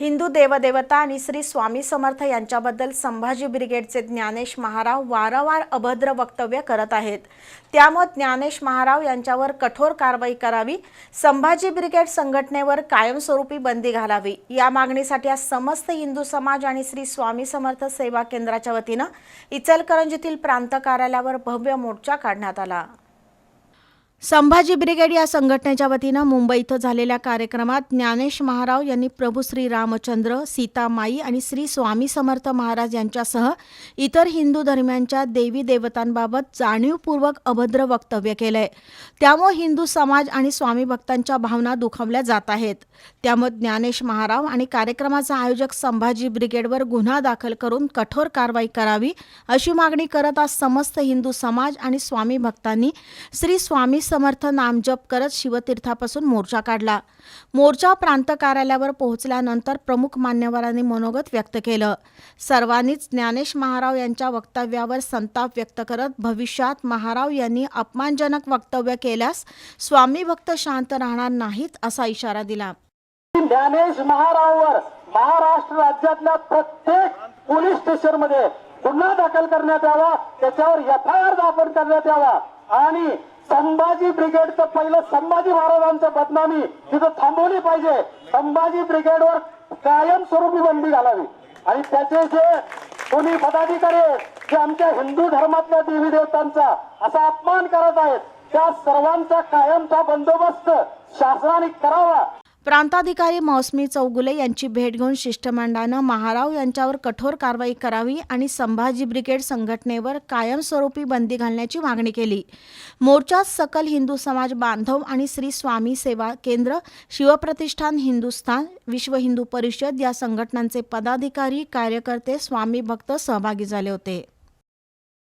हिंदू देवदेवता आणि श्री स्वामी समर्थ यांच्याबद्दल संभाजी ब्रिगेडचे ज्ञानेश महाराव वारंवार अभद्र वक्तव्य करत आहेत. त्यामुळे ज्ञानेश महाराव यांच्यावर कठोर कारवाई करावी संभाजी ब्रिगेड संघटनेवर कायमस्वरूपी बंदी घालावी. या मागणीसाठी आज समस्त हिंदू समाज आणि श्री स्वामी समर्थ सेवा केंद्राच्या वतीनं इचलकरंजीतील प्रांत कार्यालयावर भव्य मोर्चा काढण्यात आला. संभाजी ब्रिगेड या संघटनेच्या वतीनं मुंबई इथं झालेल्या कार्यक्रमात ज्ञानेश महाराव यांनी प्रभू श्री रामचंद्र सीतामाई आणि श्री स्वामी समर्थ महाराज यांच्यासह इतर हिंदू धर्मियांच्या देवी देवतांबाबत जाणीवपूर्वक अभद्र वक्तव्य केलंय. त्यामुळे हिंदू समाज आणि स्वामी भक्तांच्या भावना दुखावल्या जात आहेत. त्यामुळे ज्ञानेश महाराव आणि कार्यक्रमाचा आयोजक संभाजी ब्रिगेडवर गुन्हा दाखल करून कठोर कारवाई करावी अशी मागणी करत आज समस्त हिंदू समाज आणि स्वामी भक्तांनी श्री स्वामी समर्थ नामजप करत शिवतीर्थापासून मोर्चा काढला. मोर्चा प्रांत कार्यालयावर पोहोचल्यानंतर प्रमुख मान्यवरांनी मनोगत व्यक्त केलं. सर्वांनीच ज्ञानेश महाराव यांच्या वक्तव्यावर संताप व्यक्त करत भविष्यात महाराव यांनी अपमानजनक वक्तव्य केल्यास स्वामी भक्त शांत राहणार नाहीत असा इशारा दिला. ज्ञानेश महाराववर महाराष्ट्र राज्यातल्या प्रत्येक पोलीस स्टेशनमध्ये गुन्हा दाखल करण्यात यावा त्याच्यावर एफ आय आर दाखल करण्यात यावा आणि संभाजी ब्रिगेडचं पहिलं संभाजी महाराजांचं बदनामी. तिथं थांबवली पाहिजे. संभाजी ब्रिगेडवर कायमस्वरूपी बंदी घालावी. आणि त्याचे जे कोणी पदाधिकारी आहेत जे आमच्या हिंदू धर्मातल्या देवी देवतांचा असा अपमान करत आहेत त्या सर्वांचा कायमचा बंदोबस्त शासनाने करावा. प्रांताधिकारी मौसमी चौगुले यांची भेट घेऊन शिष्टमंडळानं महाराव यांच्यावर कठोर कारवाई करावी आणि संभाजी ब्रिगेड संघटनेवर कायमस्वरूपी बंदी घालण्याची मागणी केली. मोर्चात सकल हिंदू समाज बांधव आणि श्री स्वामी सेवा केंद्र शिवप्रतिष्ठान हिंदुस्थान विश्व हिंदू परिषद या संघटनांचे पदाधिकारी कार्यकर्ते स्वामी भक्त सहभागी झाले होते.